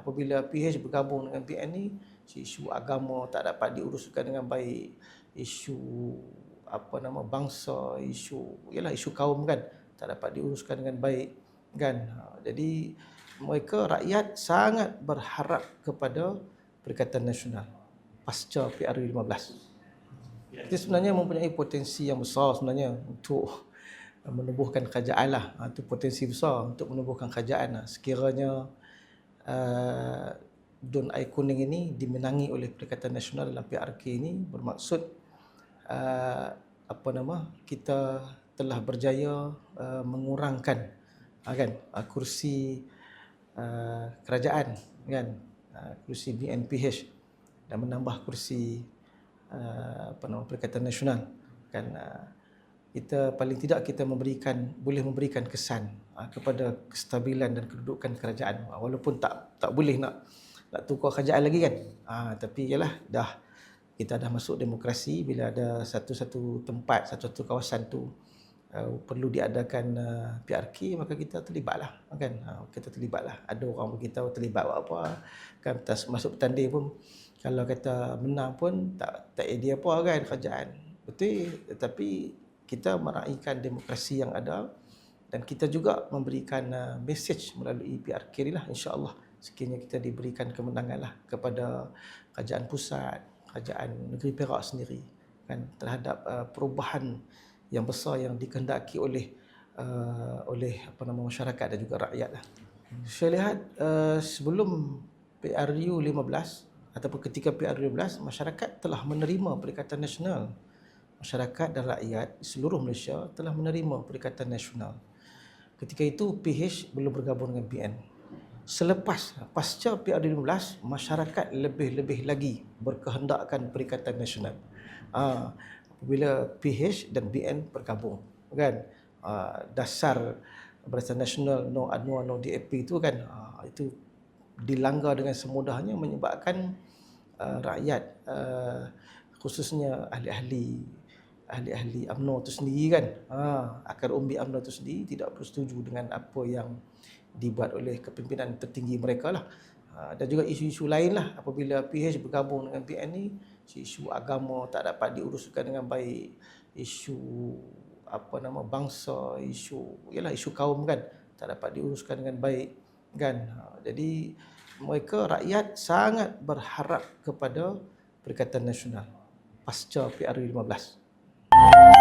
apabila PH bergabung dengan PN ni isu agama tak dapat diuruskan dengan baik isu apa nama bangsa isu ialah isu kaum kan tak dapat diuruskan dengan baik kan Ha, jadi mereka rakyat sangat berharap kepada Perikatan Nasional pasca PRU 15 kita sebenarnya mempunyai potensi yang besar sebenarnya untuk menubuhkan kerajaan lah. Ha, itu potensi besar untuk menubuhkan kerajaan lah. Sekiranya uh, Dun Air Kuning ini dimenangi oleh Perikatan Nasional dalam PRK ini bermaksud uh, apa nama kita telah berjaya uh, mengurangkan uh, kan uh, kursi uh, kerajaan kan uh, kursi BNPH dan menambah kursi uh, apa nama Perikatan Nasional kan uh, kita paling tidak kita memberikan boleh memberikan kesan uh, kepada kestabilan dan kedudukan kerajaan. Uh, walaupun tak tak boleh nak nak tukar kerajaan lagi kan. Uh, tapi yalah dah kita dah masuk demokrasi bila ada satu-satu tempat satu-satu kawasan tu uh, perlu diadakan uh, PRK maka kita terlibatlah kan? Uh, kita terlibatlah. Ada orang beritahu terlibat buat apa kan? Masuk petanding pun kalau kata menang pun tak tak idea apa kan kerajaan. Betul tapi kita meraihkan demokrasi yang ada dan kita juga memberikan uh, message melalui PRK ni lah insyaAllah sekiranya kita diberikan kemenangan lah kepada kerajaan pusat, kerajaan negeri Perak sendiri kan terhadap uh, perubahan yang besar yang dikehendaki oleh uh, oleh apa nama masyarakat dan juga rakyat lah. Saya lihat uh, sebelum PRU 15 ataupun ketika PRU 15 masyarakat telah menerima Perikatan Nasional masyarakat dan rakyat seluruh Malaysia telah menerima Perikatan Nasional. Ketika itu PH belum bergabung dengan PN. Selepas pasca PRD15 masyarakat lebih-lebih lagi berkehendakkan Perikatan Nasional. Ah, apabila PH dan BN bergabung kan ah, dasar Barisan Nasional no ANUA no DAP itu kan ah, itu dilanggar dengan semudahnya menyebabkan rakyat khususnya ahli-ahli ahli-ahli UMNO itu sendiri kan? Ha, akar umbi UMNO itu sendiri tidak bersetuju dengan apa yang dibuat oleh kepimpinan tertinggi mereka lah. Ha, dan juga isu-isu lain lah. Apabila PH bergabung dengan PN ni isu agama tak dapat diuruskan dengan baik. Isu apa nama bangsa isu ialah isu kaum kan tak dapat diuruskan dengan baik kan? Ha, jadi mereka rakyat sangat berharap kepada Perikatan Nasional pasca PRU 15 Thank you.